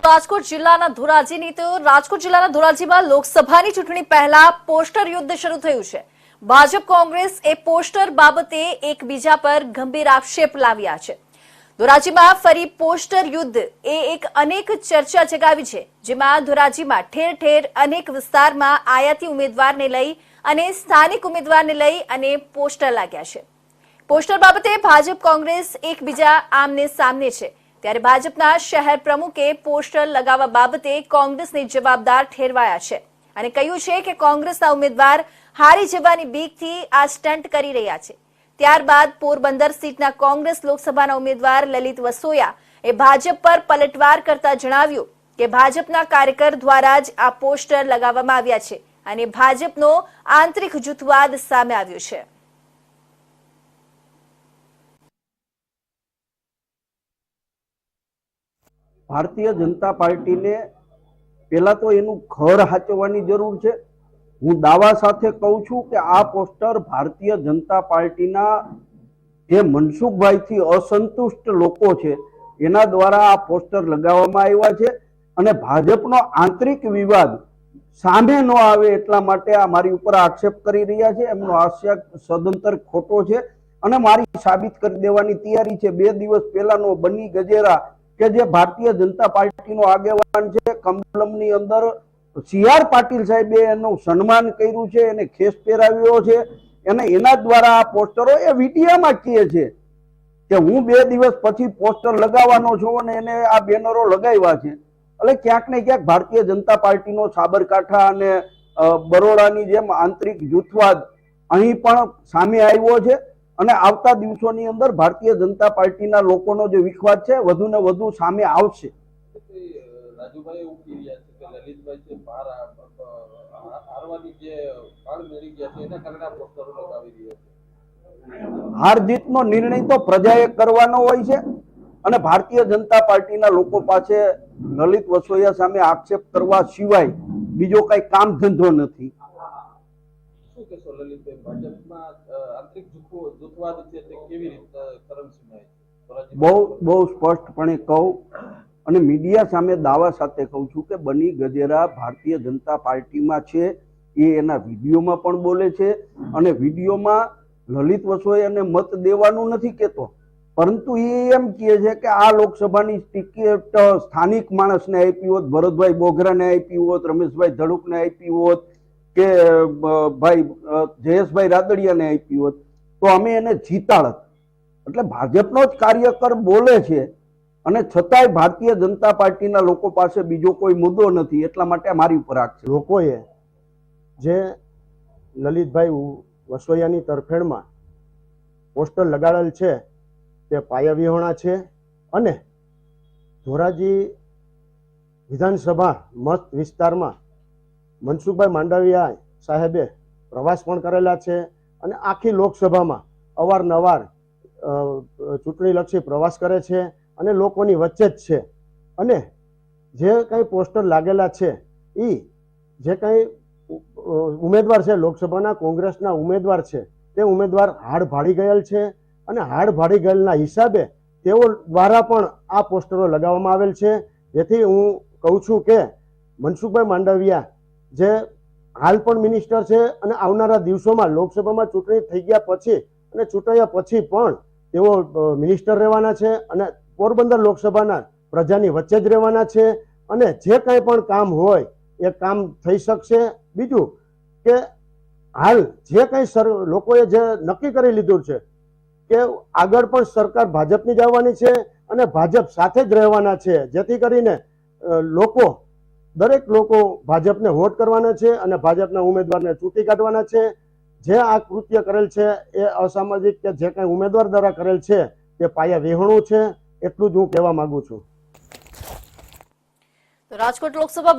રાજકોટ જિલ્લાના ધોરાજીની તો રાજકોટ જિલ્લાના ધોરાજીમાં લોકસભાની ચૂંટણી પહેલા પોસ્ટર યુદ્ધ શરૂ થયું છે. ભાજપ કોંગ્રેસ એ પોસ્ટર બાબતે એકબીજા પર ગંભીર આક્ષેપ લાવ્યા છે. ધોરાજીમાં ફરી પોસ્ટર યુદ્ધ એ એક અનેક ચર્ચા જગાવી છે, જેમાં ધોરાજીમાં ઠેર ઠેર અનેક વિસ્તારમાં આયાતી ઉમેદવારને લઈ અને સ્થાનિક ઉમેદવારને લઈ અને પોસ્ટર લાગ્યા છે. પોસ્ટર બાબતે ભાજપ કોંગ્રેસ એકબીજા આમને સામને છે. ત્યારે ભાજપના શહેર પ્રમુખે પોસ્ટર લગાવવા બાબતે કોંગ્રેસને જવાબદાર ઠેરવાયા છે અને કહ્યું છે કે કોંગ્રેસના ઉમેદવાર હારી જવાની બીકથી આ સ્ટન્ટ કરી રહ્યા છે. ત્યારબાદ પોરબંદર સીટના કોંગ્રેસ લોકસભાના ઉમેદવાર લલિત વસોયા એ ભાજપ પર પલટવાર કરતા જણાવ્યું કે ભાજપના કાર્યકર દ્વારા જ આ પોસ્ટર લગાવવામાં આવ્યા છે અને ભાજપનો આંતરિક જૂથવાદ સામે આવ્યો છે. ભારતીય જનતા પાર્ટીને પહેલા તો એનું ઘર હાચવવાની જરૂર છે. હું દાવા સાથે કહું છું કે આ પોસ્ટર ભારતીય જનતા પાર્ટીના જે મનસુખભાઈથી અસંતુષ્ટ લોકો છે, એના દ્વારા આ પોસ્ટર લગાવવામાં આવ્યા છે અને ભાજપનો આંતરિક વિવાદ સામે ન આવે એટલા માટે આ મારી ઉપર આક્ષેપ કરી રહ્યા છે. એમનો આક્ષેપ સદંતર ખોટો છે અને મારી સાબિત કરી દેવાની તૈયારી છે. બે દિવસ પહેલાનો બની ગજેરા કે જે ભારતીય જનતા પાર્ટીનો આગેવાન છે, કમલમની અંદર સી આર પાટીલ સાહેબે એનું સન્માન કર્યું છે, એને ખેસ પહેરાવ્યો છે, અને એના દ્વારા આ પોસ્ટરો એ વીડિયામાં કહે છે કે હું બે દિવસ પછી પોસ્ટર લગાવવાનો છું અને એને આ બેનરો લગાવ્યા છે. એટલે ક્યાંક ને ક્યાંક ભારતીય જનતા પાર્ટીનો સાબરકાંઠા અને બરોડાની જેમ આંતરિક જૂથવાદ અહીં પણ સામે આવ્યો છે. અને આવતા દિવસોની અંદર ભારતીય જનતા પાર્ટીના લોકોનો જે વિખવાદ છે વધુ ને વધુ સામે આવશે. રાજુભાઈ એવું કહી રહ્યા છે કે લલિતભાઈ છે બહાર આ- આ- હારવાની જે ફાળ મેળવી ગયા છે એના કારણે આ પોસ્ટરો લગાવી રહ્યા છે. હાર જીતનો નિર્ણય તો પ્રજાએ કરવાનો હોય છે અને ભારતીય જનતા પાર્ટીના લોકો પાસે લલિત વસોયા સામે આક્ષેપ કરવા સિવાય બીજો કઈ કામ ધંધો નથી. શું કહેશો લલિતભાઈ ભાજપમાં આંતરિક જૂથવાદ છે તે કેવી રીતે કરમસીમાય બહુ બહુ સ્પષ્ટપણે કહું અને મીડિયા સામે દાવા સાથે કહું છું કે બની ગજેરા ભારતીય જનતા પાર્ટીમાં છે એ એના વિડીયોમાં પણ બોલે છે અને વિડીયોમાં લલિત વસોયાને મત દેવાનું નથી કહેતો. પરંતુ એ એમ કહે છે કે આ લોકસભાની ટિકિટ સ્થાનિક માણસને આપી હોત ભરતભાઈ બોઘરાને આપી હોત રમેશભાઈ ધડુકને આપી હોત કે ભાઈ જયેશભાઈ રાદડિયાને આપી હોત, તો અમે એને જીતાડત. એટલે ભાજપનો જ કાર્યકર બોલે છે અને છતાંય ભારતીય જનતા પાર્ટીના લોકો પાસે બીજો કોઈ મુદ્દો નથી. એટલા માટે મારી ઉપર છે. લોકોએ જે લલિતભાઈ વસોયાની તરફેણમાં પોસ્ટર લગાડેલ છે, તે પાયાવિહોણા છે અને ધોરાજી વિધાનસભા મત વિસ્તારમાં મનસુખભાઈ માંડવિયા સાહેબે પ્રવાસ પણ કરેલા છે અને આખી લોકસભામાં અવારનવાર ચૂંટણીલક્ષી પ્રવાસ કરે છે અને લોકોની વચ્ચે જ છે. અને જે કંઈ પોસ્ટર લાગેલા છે એ જે કંઈ ઉમેદવાર છે લોકસભાના, કોંગ્રેસના ઉમેદવાર છે, તે ઉમેદવાર હાડ ભાડી ગયેલ છે અને હાડ ભાડી ગયેલના હિસાબે તેઓ દ્વારા પણ આ પોસ્ટરો લગાવવામાં આવેલ છે. જેથી હું કહું છું કે મનસુખભાઈ માંડવિયા જે હાલ પણ મિનિસ્ટર છે અને આવનારા દિવસોમાં લોકસભામાં ચૂંટણી થઈ ગયા પછી અને ચૂંટાયા પછી પણ તેઓ મિનિસ્ટર રહેવાના છે અને પોરબંદર લોકસભાના પ્રજાની વચ્ચે જ રહેવાના છે અને જે કંઈ પણ કામ હોય એ કામ થઈ શકશે. બીજું કે હાલ જે કંઈ લોકોએ જે નક્કી કરી લીધું છે કે આગળ પણ સરકાર ભાજપની જ આવવાની છે અને ભાજપ સાથે જ રહેવાના છે. જેથી કરીને લોકો દરેક લોકો ભાજપને વોટ કરવાના છે અને ભાજપના ઉમેદવારને ચૂંટી કાઢવાના છે. જે આ કૃત્ય કરેલ છે એ અસામાજિક કે જે કંઈ ઉમેદવાર દ્વારા કરેલ છે તે પાયા વિહોણું છે. એટલું જ હું કહેવા માંગુ છું. રાજકોટ લોકસભા